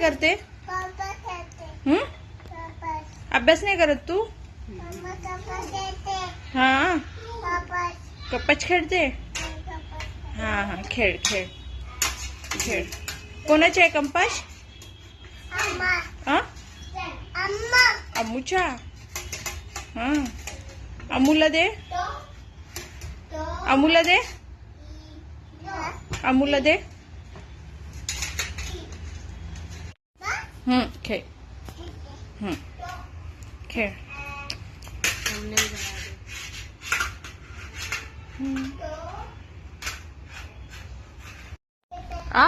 नहीं करते हम्म अभ्यास नहीं करत तू हाँ कपच खेलते हाँ हाँ खेल खेल खेल को कोणाचे आहे कंपास अमूच्या हा हाँ। अमूला दे तो, तो। अमूला दे तो। अमूला दे हम्म खेल हम्म हमने बना आ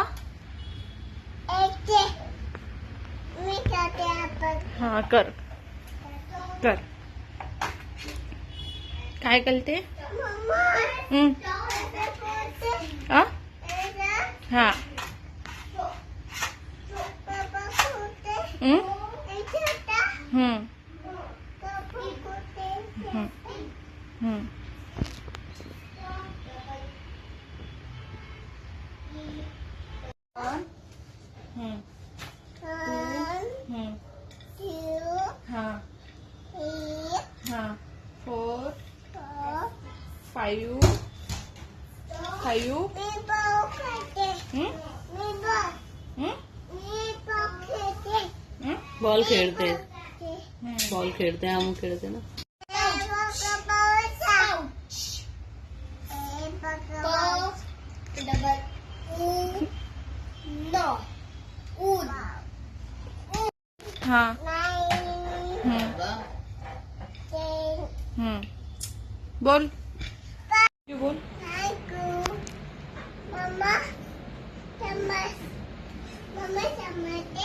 हाँ कर कर काय करते हम्म हाँ, हाँ। 응? 응. 응. 응. 응. 응. 하. 하. 4 5 5 응? बॉल खेलते हैं बॉल खेलते हैं हम खेलते ना बोल बोल मम्मा मम्मा मम्मा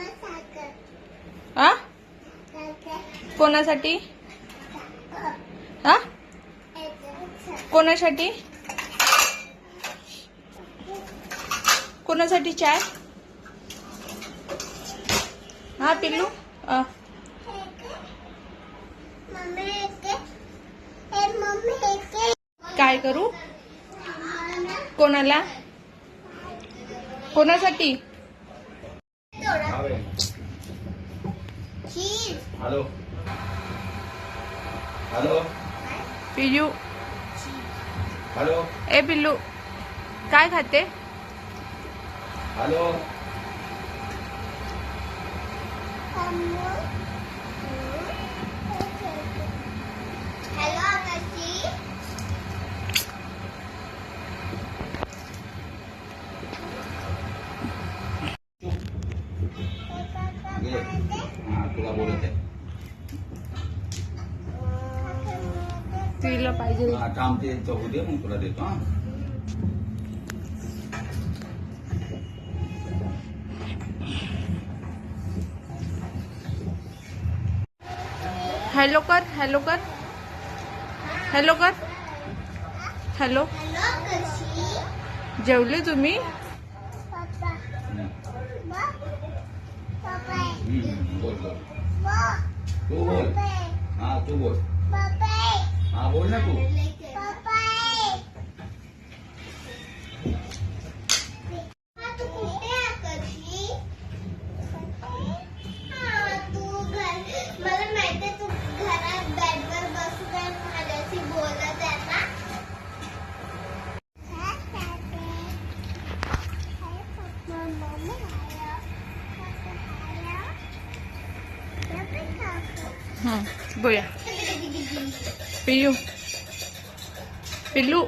कोणासाठी हा कोणासाठी कोणासाठी चाय हा पिल्लू काय करू कोणाला कोणासाठी हॅलो হ্যালো पिल्लू হ্যালো ए पिल्लू काय खाते হ্যালো तुला पाहिजे हॅलो कर हॅलो कर हॅलो कर हॅलो जेवले तुम्ही बोल तू बोल 아 몰라고 Hum, boia. Pilu. Pilu.